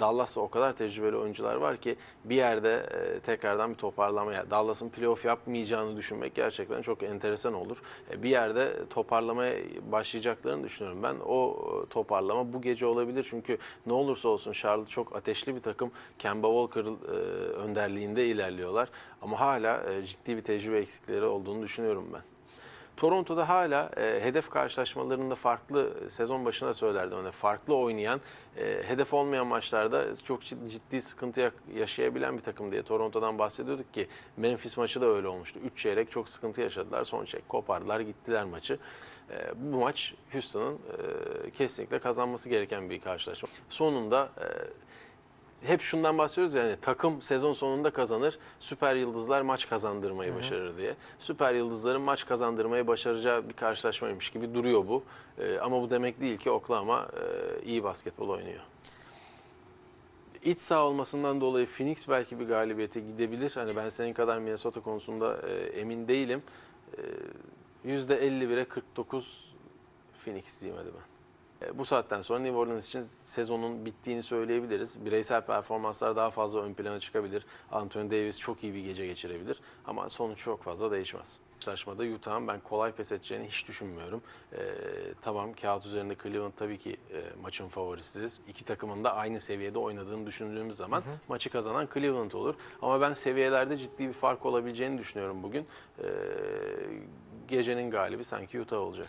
Dallas'ta o kadar tecrübeli oyuncular var ki bir yerde e, tekrardan bir toparlamaya, Dallas'ın playoff yapmayacağını düşünmek gerçekten çok enteresan olur. E, bir yerde toparlamaya başlayacaklarını düşünüyorum ben. O e, toparlama bu gece olabilir çünkü ne olursa olsun Charlotte çok ateşli bir takım. Kemba Walker e, önderliğinde ilerliyorlar ama hala e, ciddi bir tecrübe eksikleri olduğunu düşünüyorum ben. Toronto'da hala e, hedef karşılaşmalarında farklı sezon başında söylerdim. Hani farklı oynayan, e, hedef olmayan maçlarda çok ciddi, sıkıntı yaşayabilen bir takım diye Toronto'dan bahsediyorduk ki Memphis maçı da öyle olmuştu. 3 çeyrek çok sıkıntı yaşadılar. Son çeyrek kopardılar, gittiler maçı. E, bu maç Houston'ın e, kesinlikle kazanması gereken bir karşılaşma. Sonunda e, hep şundan bahsediyoruz yani takım sezon sonunda kazanır, süper yıldızlar maç kazandırmayı başarır diye. Süper yıldızların maç kazandırmayı başaracağı bir karşılaşmaymış gibi duruyor bu. Ee, ama bu demek değil ki Oklahoma e, iyi basketbol oynuyor. İç saha olmasından dolayı Phoenix belki bir galibiyete gidebilir. Hani ben senin kadar Minnesota konusunda e, emin değilim. E, %51'e 49 Phoenix diyeyim hadi ben. E, Bu saatten sonra New Orleans için sezonun bittiğini söyleyebiliriz. Bireysel performanslar daha fazla ön plana çıkabilir. Anthony Davis çok iyi bir gece geçirebilir. Ama sonuç çok fazla değişmez. Karşılaşmada Utah'ın ben kolay pes edeceğini hiç düşünmüyorum. E, tamam kağıt üzerinde Cleveland tabii ki e, maçın favorisidir. İki takımın da aynı seviyede oynadığını düşündüğümüz zaman maçı kazanan Cleveland olur. Ama ben seviyelerde ciddi bir fark olabileceğini düşünüyorum bugün. E, gecenin galibi sanki Utah olacak.